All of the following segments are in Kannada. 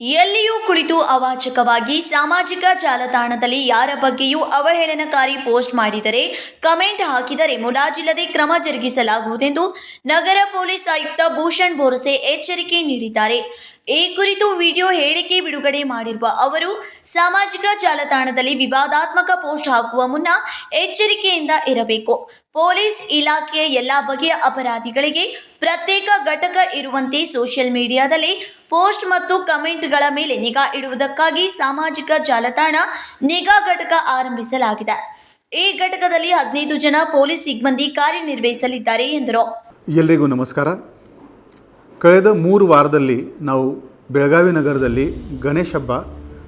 ಎಲ್ಲಿಯೂ ಕುಳಿತು ಅವಾಚಕವಾಗಿ ಸಾಮಾಜಿಕ ಜಾಲತಾಣದಲ್ಲಿ ಯಾರ ಬಗ್ಗೆಯೂ ಅವಹೇಳನಕಾರಿ ಪೋಸ್ಟ್ ಮಾಡಿದರೆ ಕಮೆಂಟ್ ಹಾಕಿದರೆ ಮುಲಾಜಿಲ್ಲದೆ ಕ್ರಮ ಜರುಗಿಸಲಾಗುವುದೆಂದು ನಗರ ಪೊಲೀಸ್ ಆಯುಕ್ತ ಭೂಷಣ್ ಬೋರಸೆ ಎಚ್ಚರಿಕೆ ನೀಡಿದ್ದಾರೆ. ಈ ಕುರಿತು ವಿಡಿಯೋ ಹೇಳಿಕೆ ಬಿಡುಗಡೆ ಮಾಡಿರುವ ಅವರು, ಸಾಮಾಜಿಕ ಜಾಲತಾಣದಲ್ಲಿ ವಿವಾದಾತ್ಮಕ ಪೋಸ್ಟ್ ಹಾಕುವ ಮುನ್ನ ಎಚ್ಚರಿಕೆಯಿಂದ ಇರಬೇಕು. ಪೊಲೀಸ್ ಇಲಾಖೆಯ ಎಲ್ಲ ಬಗೆಯ ಅಪರಾಧಿಗಳಿಗೆ ಪ್ರತ್ಯೇಕ ಘಟಕ ಇರುವಂತೆ ಸೋಷಿಯಲ್ ಮೀಡಿಯಾದಲ್ಲಿ ಪೋಸ್ಟ್ ಮತ್ತು ಕಮೆಂಟ್ಗಳ ಮೇಲೆ ನಿಗಾ ಇಡುವುದಕ್ಕಾಗಿ ಸಾಮಾಜಿಕ ಜಾಲತಾಣ ನಿಗಾ ಘಟಕ ಆರಂಭಿಸಲಾಗಿದೆ. ಈ ಘಟಕದಲ್ಲಿ ಹದಿನೈದು ಜನ ಪೊಲೀಸ್ ಸಿಬ್ಬಂದಿ ಕಾರ್ಯನಿರ್ವಹಿಸಲಿದ್ದಾರೆ ಎಂದರು. ಎಲ್ಲರಿಗೂ ನಮಸ್ಕಾರ. ಕಳೆದ ಮೂರು ವಾರದಲ್ಲಿ ನಾವು ಬೆಳಗಾವಿ ನಗರದಲ್ಲಿ ಗಣೇಶ ಹಬ್ಬ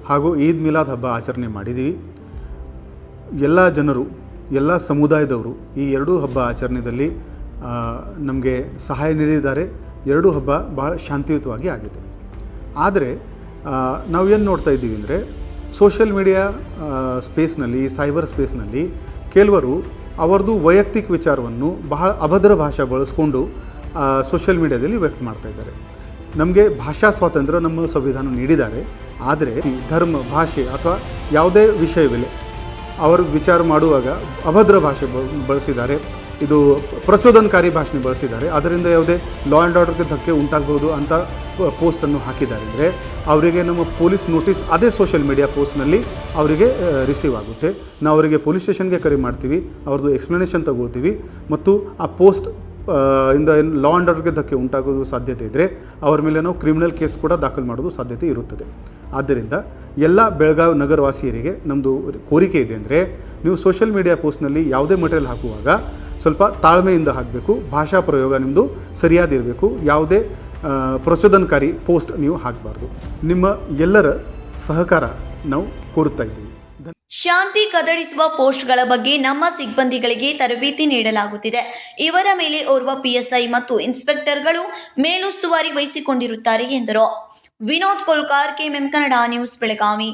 ಹಾಗೂ ಈದ್ ಮಿಲಾದ್ ಹಬ್ಬ ಆಚರಣೆ ಮಾಡಿದ್ದೀವಿ. ಎಲ್ಲ ಜನರು, ಎಲ್ಲ ಸಮುದಾಯದವರು ಈ ಎರಡೂ ಹಬ್ಬ ಆಚರಣೆಯಲ್ಲಿ ನಮಗೆ ಸಹಾಯ ನೀಡಿದ್ದಾರೆ. ಎರಡೂ ಹಬ್ಬ ಭಾಳ ಶಾಂತಿಯುತವಾಗಿ ಆಗಿದೆ. ಆದರೆ ನಾವು ಏನು ನೋಡ್ತಾ ಇದ್ದೀವಿ ಅಂದರೆ, ಸೋಷಿಯಲ್ ಮೀಡಿಯಾ ಸ್ಪೇಸ್ನಲ್ಲಿ ಸೈಬರ್ ಸ್ಪೇಸ್ನಲ್ಲಿ ಕೆಲವರು ಅವರದು ವೈಯಕ್ತಿಕ ವಿಚಾರವನ್ನು ಬಹಳ ಅಭದ್ರ ಭಾಷೆ ಬಳಸ್ಕೊಂಡು ಸೋಷಿಯಲ್ ಮೀಡಿಯಾದಲ್ಲಿ ವ್ಯಕ್ತ ಮಾಡ್ತಾ ಇದ್ದಾರೆ. ನಮಗೆ ಭಾಷಾ ಸ್ವಾತಂತ್ರ್ಯ ನಮ್ಮ ಸಂವಿಧಾನ ನೀಡಿದ್ದಾರೆ. ಆದರೆ ಧರ್ಮ, ಭಾಷೆ ಅಥವಾ ಯಾವುದೇ ವಿಷಯವಿಲ್ಲ, ಅವರು ವಿಚಾರ ಮಾಡುವಾಗ ಅಭದ್ರ ಭಾಷೆ ಬಳಸಿದ್ದಾರೆ. ಇದು ಪ್ರಚೋದನಕಾರಿ ಭಾಷೆ ಬಳಸಿದ್ದಾರೆ. ಅದರಿಂದ ಯಾವುದೇ ಲಾ ಆ್ಯಂಡ್ ಆರ್ಡರ್ಗೆ ಧಕ್ಕೆ ಉಂಟಾಗ್ಬೋದು ಅಂತ ಪೋಸ್ಟನ್ನು ಹಾಕಿದ್ದಾರೆ. ಅಂದರೆ ಅವರಿಗೆ ನಮ್ಮ ಪೊಲೀಸ್ ನೋಟಿಸ್ ಅದೇ ಸೋಷಿಯಲ್ ಮೀಡಿಯಾ ಪೋಸ್ಟ್ನಲ್ಲಿ ಅವರಿಗೆ ರಿಸೀವ್ ಆಗುತ್ತೆ. ನಾವು ಅವರಿಗೆ ಪೊಲೀಸ್ ಸ್ಟೇಷನ್ಗೆ ಕರೆ ಮಾಡ್ತೀವಿ, ಅವ್ರದ್ದು ಎಕ್ಸ್ಪ್ಲನೇಷನ್ ತಗೊಳ್ತೀವಿ. ಮತ್ತು ಆ ಪೋಸ್ಟ್ ಇಂದ ಲಾ ಆ್ಯಂಡ್ ಆರ್ಡರ್ಗೆ ಧಕ್ಕೆ ಉಂಟಾಗೋದು ಸಾಧ್ಯತೆ ಇದ್ದರೆ ಅವರ ಮೇಲೆ ನಾವು ಕ್ರಿಮಿನಲ್ ಕೇಸ್ ಕೂಡ ದಾಖಲು ಮಾಡೋದು ಸಾಧ್ಯತೆ ಇರುತ್ತದೆ. ಆದ್ದರಿಂದ ಎಲ್ಲ ಬೆಳಗಾವಿ ನಗರವಾಸಿಯರಿಗೆ ನಮ್ಮದು ಕೋರಿಕೆ ಇದೆ ಅಂದರೆ ನೀವು ಸೋಷಿಯಲ್ ಮೀಡಿಯಾ ಪೋಸ್ಟ್ನಲ್ಲಿ ಯಾವುದೇ ಮಟೀರಿಯಲ್ ಹಾಕುವಾಗ ಸ್ವಲ್ಪ ತಾಳ್ಮೆಯಿಂದ ಹಾಕಬೇಕು, ಭಾಷಾ ಪ್ರಯೋಗ ನಿಮ್ಮದು ಸರಿಯಾದಿರಬೇಕು ಯಾವುದೇ ಪ್ರಚೋದನಕಾರಿ ಪೋಸ್ಟ್ ನೀವು ಹಾಕಬಾರ್ದು. ನಿಮ್ಮ ಎಲ್ಲರ ಸಹಕಾರ ನಾವು ಕೋರುತ್ತಾ ಇದ್ದೀವಿ. ಶಾಂತಿ ಕದಡಿಸುವ ಪೋಸ್ಟ್ಗಳ ಬಗ್ಗೆ ನಮ್ಮ ಸಿಬ್ಬಂದಿಗಳಿಗೆ ತರಬೇತಿ ನೀಡಲಾಗುತ್ತಿದೆ. ಇವರ ಮೇಲೆ ಓರ್ವ ಪಿಎಸ್ಐ ಮತ್ತು ಇನ್ಸ್ಪೆಕ್ಟರ್ಗಳು ಮೇಲುಸ್ತುವಾರಿ ವಹಿಸಿಕೊಂಡಿರುತ್ತಾರೆ ಎಂದರು. Vinod Kolkar, KMM Kannada news, Belagavi.